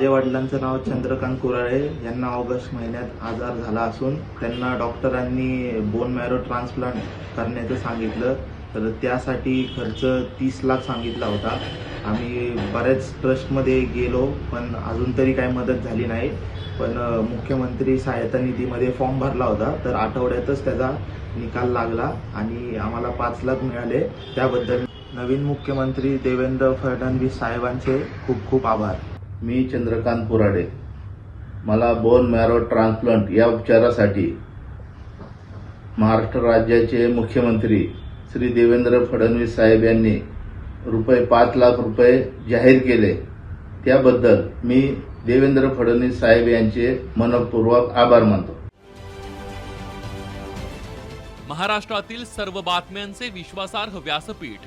माझ्या वडिलांचं नाव चंद्रकांत कुराळे. यांना ऑगस्ट महिन्यात आजार झाला असून त्यांना डॉक्टरांनी बोन मॅरो ट्रान्सप्लांट करण्याचं सांगितलं. तर त्यासाठी खर्च तीस लाख सांगितला होता. आम्ही बऱ्याच ट्रस्टमध्ये गेलो पण अजून तरी काही मदत झाली नाही. पण मुख्यमंत्री सहायता निधीमध्ये फॉर्म भरला होता. तर आठवड्यातच त्याचा निकाल लागला आणि आम्हाला पाच लाख मिळाले. त्याबद्दल नवीन मुख्यमंत्री देवेंद्र फडणवीस साहेबांचे खूप खूप आभार. मी चंद्रकांत पुराडे. मला बोन मॅरो ट्रान्सप्लांट या उपचारासाठी महाराष्ट्र राज्याचे मुख्यमंत्री श्री देवेंद्र फडणवीस साहेब यांनी रुपये पाच लाख रुपये जाहीर केले. त्याबद्दल मी देवेंद्र फडणवीस साहेब यांचे मनपूर्वक आभार मानतो. महाराष्ट्रातील सर्व बातम्यांचे विश्वासार्ह व्यासपीठ